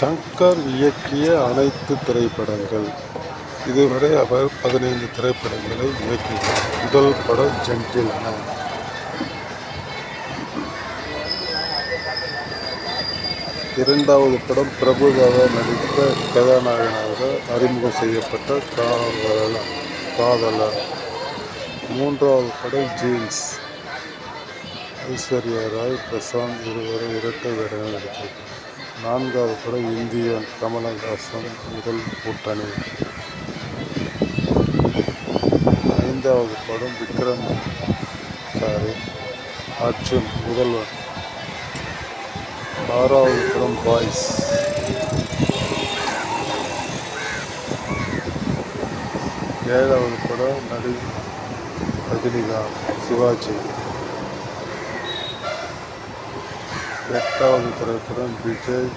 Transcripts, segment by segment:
ஷங்கர் இயக்கிய அனைத்து திரைப்படங்கள். இதுவரை அவர் பதினைந்து திரைப்படங்களை இயக்கினார். முதல் படம் ஜென்டில்மேன். இரண்டாவது படம் பிரபுதாதா நடித்த கதாநாயகனாக அறிமுகம் செய்யப்பட்ட காதலன் காதலர். மூன்றாவது படம் ஜீன்ஸ். ஐஸ்வர்யா ராய் பிரசாந்த் இருவரும் இரட்டை வேடங்கள் நடித்திருக்கிறார். நான்காவது படம் இந்தியன் கமலஹாசன் முதல் கூட்டணி. ஐந்தாவது படம் விக்ரம் சாரி அர்ஜுன் முதல்வர். ஆறாவது படம் பாய்ஸ். ஏழாவது படம் நடி ரஜினிகாந்த் சிவாஜி. எட்டாவது திரைப்படம் விஜய்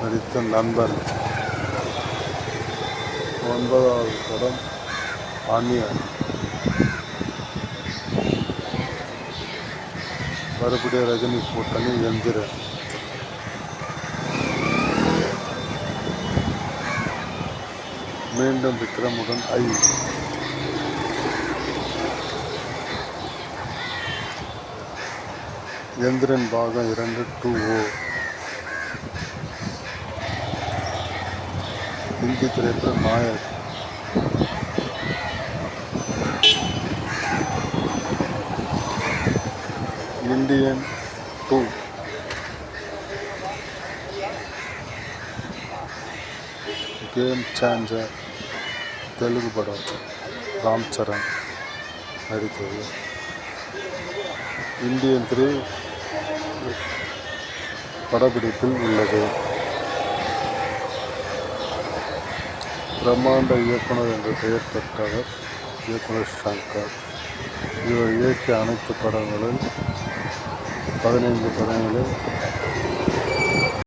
நடித்த நண்பன் ஒன்பதாவது படம் அந்நியன். மறுபடியும் ரஜினி கூட்டணி எந்திரன். மீண்டும் விக்ரமுடன் ஐ. எந்திரன் பாகம் இரண்டு டூ ஓ ஹிந்தி திரைப்பட Nair Indian two. Game changer Telugu படம். ராம் சரண். நடித்தது. Indian three. படப்பிடிப்பில் உள்ளது. பிரம்மாண்ட இயக்குனர் என்ற பெயர் பெற்றவர் இயக்குனர் ஷங்கர் இவர் இயக்கிய அனைத்து படங்களும் பதினைந்து படங்களில்